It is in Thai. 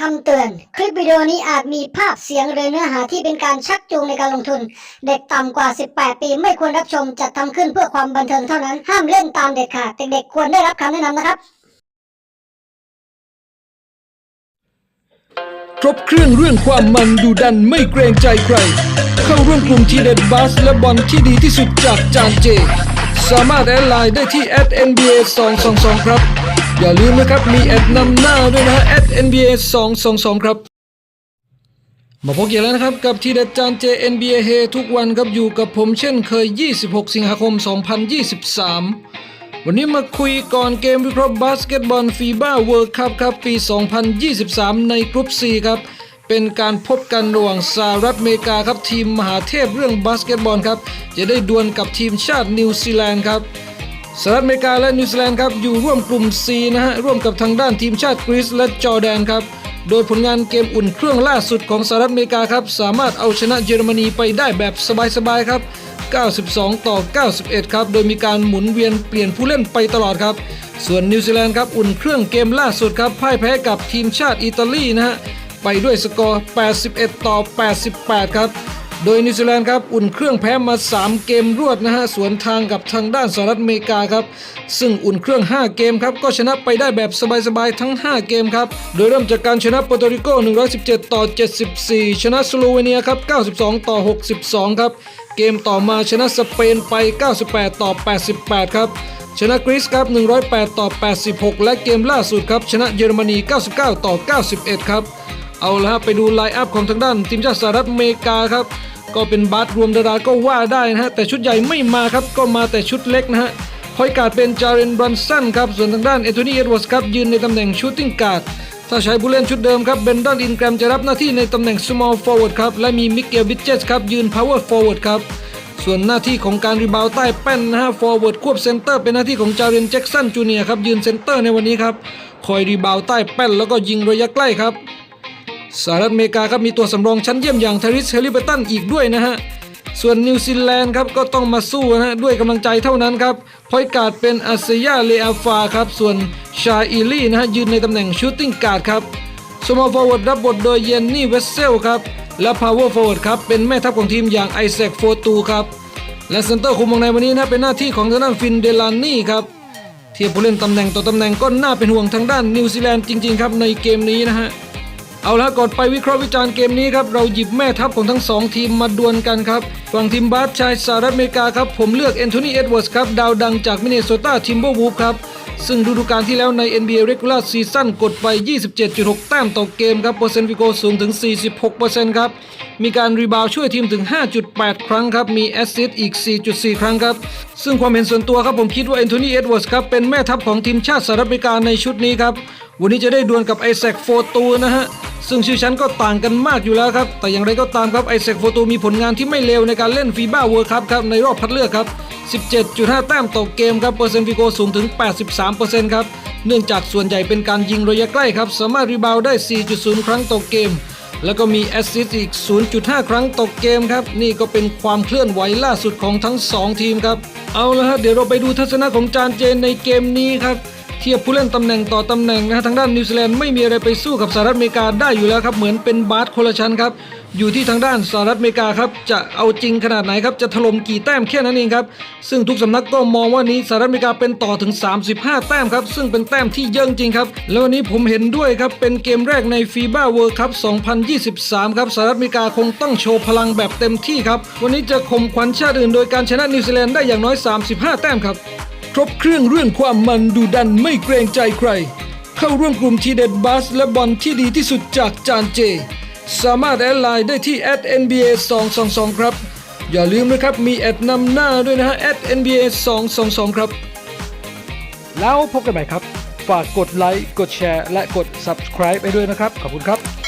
คำเตือน คลิปวิดีโอนี้อาจมีภาพเสียงหรือเนื้อหาที่เป็นการชักจูงในการลงทุน เด็กต่ำกว่า 18 ปีไม่ควรรับชมจัดทำขึ้นเพื่อความบันเทิงเท่านั้น ห้ามเล่นตามเด็ดขาดเด็กๆควรได้รับคำแนะนำนะครับ ครบเครื่องเรื่องความมันดูดันไม่เกรงใจใคร เข้าร่วมกลุ่มทีเด็ดบัสและบอลที่ดีที่สุดจากจานเจ สามารถแอดไลน์ได้ที่ @nba 222ครับ อย่าลืมนะครับมีแอดนำหน้าด้วยนะฮะ @nba 222ครับ มาพบกันแล้วนะครับกับทีเด็ดจานเจ NBA เฮทุกวันครับอยู่กับผมเช่นเคย 26 สิงหาคม 2023 วันนี้มาคุยก่อนเกมวิเคราะห์บาสเกตบอลฟีบ้าเวิร์คัพครับปี 2023 ในกรุ๊ป C ครับเป็นการพบกันระหว่างสหรัฐอเมริกาครับทีมมหาเทพเรื่องบาสเกตบอลครับจะได้ดวลกับทีมชาตินิวซีแลนด์ครับ สหรัฐอเมริกาและนิวซีแลนด์ครับอยู่ร่วมกลุ่ม C นะฮะร่วมกับทางด้านทีมชาติกรีซและจอร์แดนครับโดยผลงานเกมอุ่นเครื่องล่าสุดของสหรัฐอเมริกาครับสามารถเอาชนะเยอรมนีไปได้แบบสบายๆครับ 92 ต่อ 91 ครับ โดยมีการหมุนเวียนเปลี่ยนผู้เล่นไปตลอดครับ ส่วนนิวซีแลนด์ครับอุ่นเครื่องเกมล่าสุดครับพ่ายแพ้กับทีมชาติอิตาลีนะฮะไปด้วยสกอร์ 81 ต่อ 88 ครับ โดยนิวซีแลนด์ครับอุ่นเครื่องแพ้มา 3 เกมรวดนะฮะสวนทางกับทางด้านสหรัฐอเมริกาครับซึ่งอุ่นเครื่อง 5 เกมครับก็ชนะไปได้แบบสบายๆทั้ง 5 เกมครับโดยเริ่มจากการชนะโปรโตริโก117 ต่อ 74 ชนะสโลเวเนียครับ92 ต่อ 62 ครับ เกมต่อมาชนะสเปนไป 98 ต่อ 88 ครับชนะกรีซครับ108 ต่อ 86 และเกมล่าสุดครับชนะเยอรมนี 99 ต่อ 91 ครับ เอาละฮะไปดูไลน์อัพของทางด้านทีมชาติสหรัฐอเมริกาครับ ก็เป็นบาสรวมดาราก็ว่าได้นะฮะแต่ชุดใหญ่ไม่มาครับก็มาแต่ชุดเล็กนะฮะพอยการ์ดเป็นจาเรนบรันสันครับส่วนทางด้านเอโทนีเอ็ดเวิร์สครับยืนในตำแหน่งชูตติ้งการ์ดถ้าใช้ผู้เล่นชุดเดิมครับเบนดอนอินแกรมจะรับหน้าที่ในตำแหน่ง small forward ครับและมีมิเกลบิเจสครับยืน power forward ครับส่วนหน้าที่ของการรีบาวด์ใต้แป้นนะฮะ forward ควบเซนเตอร์เป็นหน้าที่ของจาเรนแจ็กสันจูเนียครับยืนเซนเตอร์ในวันนี้ครับคอยรีบาวด์ใต้แป้นแล้วก็ยิงระยะใกล้ครับ สหรัฐอเมริกาครับมีตัวสำรองชั้นเยี่ยมอย่างทาริสเฮลิเบตันอีกด้วยนะฮะส่วนนิวซีแลนด์ครับก็ต้องมาสู้นะฮะด้วยกำลังใจเท่านั้นครับพอยการ์ดเป็นอาเซียเลอาฟาครับส่วนชาอีลี่นะฮะยืนในตำแหน่งชูตติ้งการ์ดครับสมอลฟอร์เวิร์ดรับบทโดยเยนนี่เวสเซลครับและพาวเวอร์ฟอร์เวิร์ดครับเป็นแม่ทัพของทีมอย่างไอแซคโฟตูครับและเซนเตอร์คุมวงในวันนี้นะเป็นหน้าที่ของทางด้านฟินเดลานี่ครับเทียบผู้เล่นตำแหน่งต่อตำแหน่งก็น่าเป็นห่วงทางด้านนิวซีแลนด์จริงๆครับในเกมนี้นะฮะ เอาละก่อนไปวิเคราะห์วิจารณ์เกมนี้ครับเราหยิบแม่ทัพของทั้ง 2 ทีมมาดวลกันครับฝั่งทีมบาสชายสหรัฐอเมริกาครับผมเลือกแอนโทนีเอ็ดเวิร์สครับดาวดังจากมินเนโซตาทิมเบอร์วูฟครับซึ่งฤดูกาลที่แล้วใน NBA Regular Season กดไป 27.6 แต้มต่อเกมครับเปอร์เซ็นต์ฟิโกสูงถึง 46%ครับ มีการรีบาวด์ช่วยทีมถึง 5.8 ครั้งครับ มีแอสซิสต์อีก 4.4 ครั้งครับ ซึ่งความเห็นส่วนตัวครับผมคิดว่าแอนโทนีเอ็ดเวิร์สครับเป็นแม่ทัพของทีมชาติสหรัฐอเมริกาในชุดนี้ครับ วันนี้จะได้ดวลกับไอแซคโฟตูนะฮะ ซึ่งชื่อชั้นก็ต่างกันมากอยู่แล้วครับ แต่อย่างไรก็ตามครับไอแซคโฟตูมีผลงานที่ไม่เลวในการเล่นฟีบ้าเวิร์คัพครับในรอบคัดเลือกครับ 17.5 แต้มต่อเกมครับ เปอร์เซ็นต์ฟิโกสูงถึง 83%ครับ เนื่องจากส่วนใหญ่เป็นการยิงระยะใกล้ครับ สามารถรีบาวด์ได้ 4.0 ครั้งต่อเกม แล้วก็มีแอสซิสต์อีก 0.5 ครั้งต่อเกมครับ นี่ก็เป็นความเคลื่อนไหวล่าสุดของทั้ง 2 ทีมครับ เอาละฮะ เดี๋ยวเราไปดูทัศนะของจานเจนในเกมนี้ครับ เทียบผู้เล่นตำแหน่งต่อตำแหน่งนะฮะทางด้านนิวซีแลนด์ไม่มีอะไรไปสู้กับสหรัฐอเมริกาได้อยู่แล้วครับเหมือนเป็นบาสคนละชั้นครับอยู่ที่ทางด้านสหรัฐอเมริกาครับจะเอาจริงขนาดไหนครับจะถล่มกี่แต้มแค่นั้นเองครับซึ่งทุกสำนักก็มองว่านี้สหรัฐอเมริกาเป็นต่อถึง 35 แต้มครับซึ่งเป็นแต้มที่เยอะจริงครับแล้ววันนี้ผมเห็นด้วยครับเป็นเกมแรกในฟีบ้าเวิร์คัพ2023 ครับสหรัฐอเมริกาคงต้องโชว์พลังแบบเต็มที่ครับวันนี้จะข่มขวัญชาติอื่นโดยการชนะนิวซีแลนด์ได้อย่างน้อย 35 แต้มครับ ครบเครื่องเรื่องความมันดูดันไม่เกรงใจใคร เข้าร่วมกลุ่มทีเด็ดบัสและบอลที่ดีที่สุดจากจานเจ สามารถแอดไลน์ได้ที่ @nba 222ครับ อย่าลืมนะครับมีแอดนำหน้าด้วยนะฮะ @nba 222ครับ แล้วพบกันใหม่ครับ ฝากกดไลค์กดแชร์และกด subscribe ไปด้วยนะครับ ขอบคุณครับ